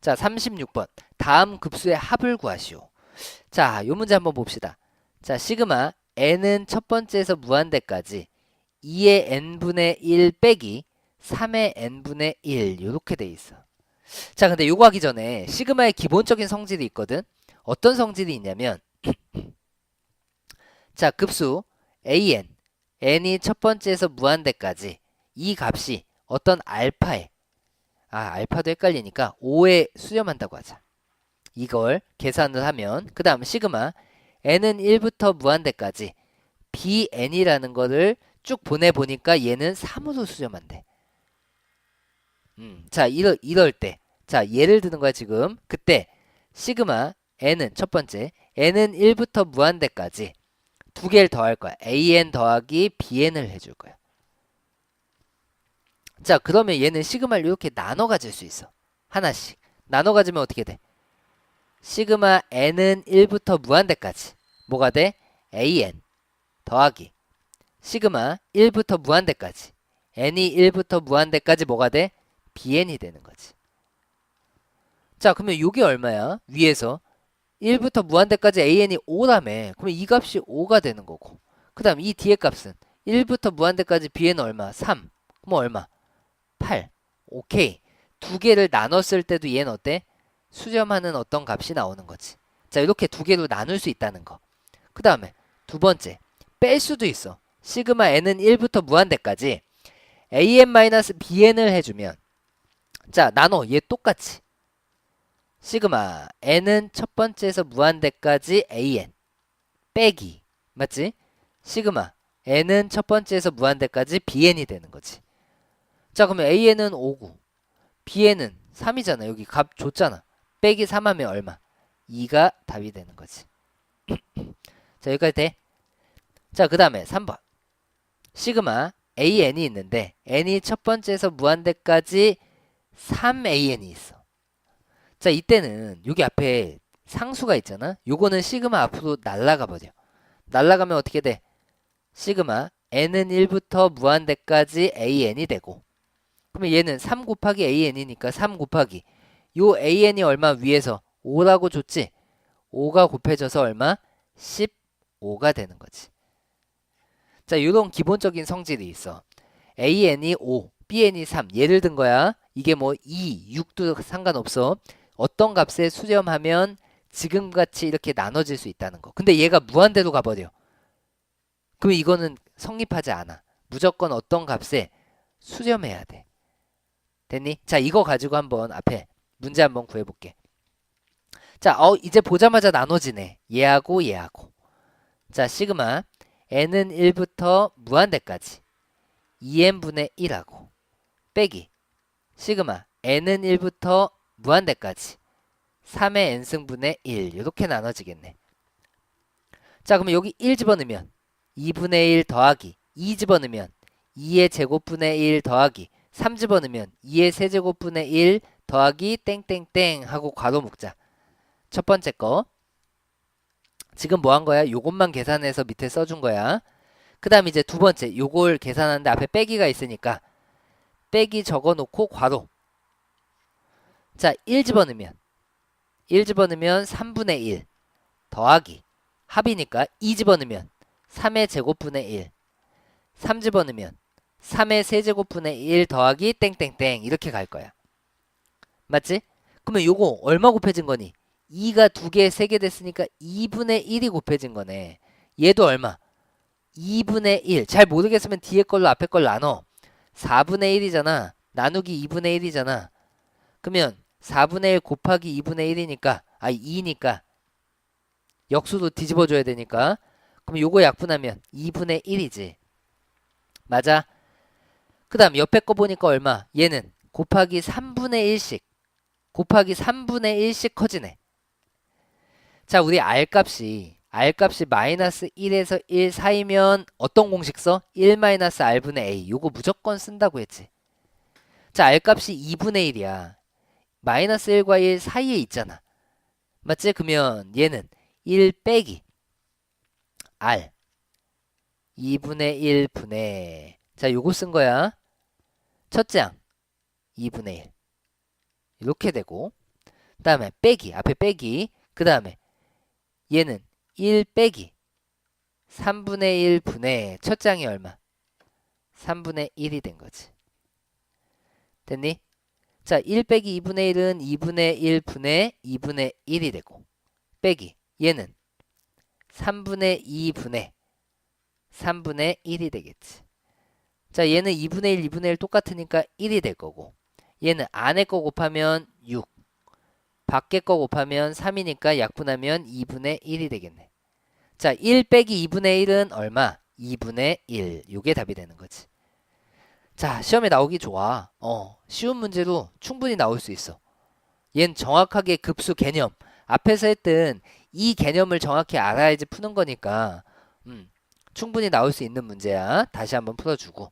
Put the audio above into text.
자, 36번. 다음 급수의 합을 구하시오. 자, 요 문제 한번 봅시다. 자, 시그마 n은 첫 번째에서 무한대까지 2의 n분의 1 빼기 3의 n분의 1 요렇게 돼 있어. 자, 근데 요거 하기 전에 시그마의 기본적인 성질이 있거든. 어떤 성질이 있냐면 자, 급수 an n이 첫 번째에서 무한대까지 이 값이 어떤 알파에 아, 알파도 헷갈리니까 5에 수렴한다고 하자. 이걸 계산을 하면 그 다음 시그마 n은 1부터 무한대까지 bn이라는 거를 쭉 보내보니까 얘는 3으로 수렴한대. 음, 자, 이럴, 이럴 때. 자, 예를 드는 거야, 지금. 그때 시그마 n은 첫 번째 n은 1부터 무한대까지 두 개를 더할 거야. an 더하기 bn을 해줄 거야. 자, 그러면 얘는 시그마를 이렇게 나눠 가질 수 있어. 하나씩. 나눠 가지면 어떻게 돼? 시그마 n은 1부터 무한대까지 뭐가 돼? an 더하기 시그마 1부터 무한대까지 n이 1부터 무한대까지 뭐가 돼? bn이 되는 거지. 자, 그러면 이게 얼마야? 위에서 1부터 무한대까지 an이 5라며. 그러면 이 값이 5가 되는 거고. 그 다음 이 뒤에 값은 1부터 무한대까지 bn은 얼마? 3. 그럼 얼마? 8. 오케이. 두 개를 나눴을 때도 얘는 어때? 수렴하는 어떤 값이 나오는 거지. 자, 이렇게 두 개로 나눌 수 있다는 거. 그 다음에 두 번째, 뺄 수도 있어. 시그마 n은 1부터 무한대까지 an-bn을 해주면 자, 나눠. 얘 똑같이. 시그마 n은 첫 번째에서 무한대까지 an 빼기 맞지? 시그마 n은 첫 번째에서 무한대까지 bn이 되는 거지. 자, 그러면 an은 5고 bn은 3이잖아. 여기 값 줬잖아. 빼기 3하면 얼마? 2가 답이 되는 거지. 자, 여기까지 돼? 자, 그 다음에 3번. 시그마 an이 있는데 n이 첫 번째에서 무한대까지 3an이 있어. 자, 이때는 여기 앞에 상수가 있잖아. 요거는 시그마 앞으로 날라가 버려. 날라가면 어떻게 돼? 시그마 n은 1부터 무한대까지 an이 되고 그러면 얘는 3 곱하기 an이니까 3 곱하기 요 an이 얼마 위에서 5라고 줬지? 5가 곱해져서 얼마? 15가 되는 거지. 자, 이런 기본적인 성질이 있어. an이 5, bn이 3. 예를 든 거야. 이게 뭐 2, 6도 상관없어. 어떤 값에 수렴하면 지금같이 이렇게 나눠질 수 있다는 거. 근데 얘가 무한대로 가버려. 그럼 이거는 성립하지 않아. 무조건 어떤 값에 수렴해야 돼. 됐니? 자, 이거 가지고 한번 앞에 문제 한번 구해볼게. 자, 어, 이제 보자마자 나눠지네. 얘하고 얘하고. 자, 시그마 n은 1부터 무한대까지 2n분의 1하고 빼기 시그마 n은 1부터 무한대까지 3의 n승분의 1 이렇게 나눠지겠네. 자, 그러면 여기 1 집어넣으면 2분의 1 더하기 2 집어넣으면 2의 제곱분의 1 더하기 3 집어넣으면 2의 세제곱분의 1 더하기 땡땡땡 하고 괄호 묶자. 첫 번째 거. 지금 뭐 한 거야? 요것만 계산해서 밑에 써준 거야. 그 다음 이제 두 번째. 요걸 계산하는데 앞에 빼기가 있으니까 빼기 적어놓고 괄호. 자, 1 집어넣으면 1 집어넣으면 3분의 1 더하기 합이니까 2 집어넣으면 3의 제곱분의 1 3 집어넣으면 3의 세제곱분의 1 더하기 땡땡땡 이렇게 갈 거야. 맞지? 그러면 요거 얼마 곱해진 거니? 2가 2개, 3개 됐으니까 2분의 1이 곱해진 거네. 얘도 얼마? 2분의 1. 잘 모르겠으면 뒤에 걸로 앞에 걸로 나눠. 4분의 1이잖아. 나누기 2분의 1이잖아. 그러면 4분의 1 곱하기 2분의 1이니까 아 2니까 역수도 뒤집어 줘야 되니까 그럼 요거 약분하면 2분의 1이지. 맞아? 그 다음 옆에 거 보니까 얼마? 얘는 곱하기 3분의 1씩 곱하기 3분의 1씩 커지네. 자, 우리 R값이 R값이 마이너스 1에서 1 사이면 어떤 공식 써? 1 마이너스 R분의 A. 요거 무조건 쓴다고 했지. 자, R값이 2분의 1이야. 마이너스 1과 1 사이에 있잖아. 맞지? 그러면 얘는 1 빼기 R 2분의 1 분의 자, 요거 쓴 거야. 첫째 항 2분의 1 이렇게 되고 다음에 빼기 앞에 빼기 그 다음에 얘는 1 빼기 3분의 1 분의 첫 장이 얼마? 3분의 1이 된 거지. 됐니? 자, 1 빼기 2분의 1은 2분의 1 분의 2분의 1이 되고 빼기 얘는 3분의 2 분의 3분의 1이 되겠지. 자, 얘는 2분의 1, 2분의 1 똑같으니까 1이 될 거고 얘는 안에 거 곱하면 6 밖에 거 곱하면 3이니까 약분하면 2분의 1이 되겠네. 자, 1 빼기 2분의 1은 얼마? 2분의 1. 요게 답이 되는 거지. 자, 시험에 나오기 좋아. 어, 쉬운 문제로 충분히 나올 수 있어. 얜 정확하게 급수 개념. 앞에서 했던 이 개념을 정확히 알아야지 푸는 거니까, 음, 충분히 나올 수 있는 문제야. 다시 한번 풀어주고.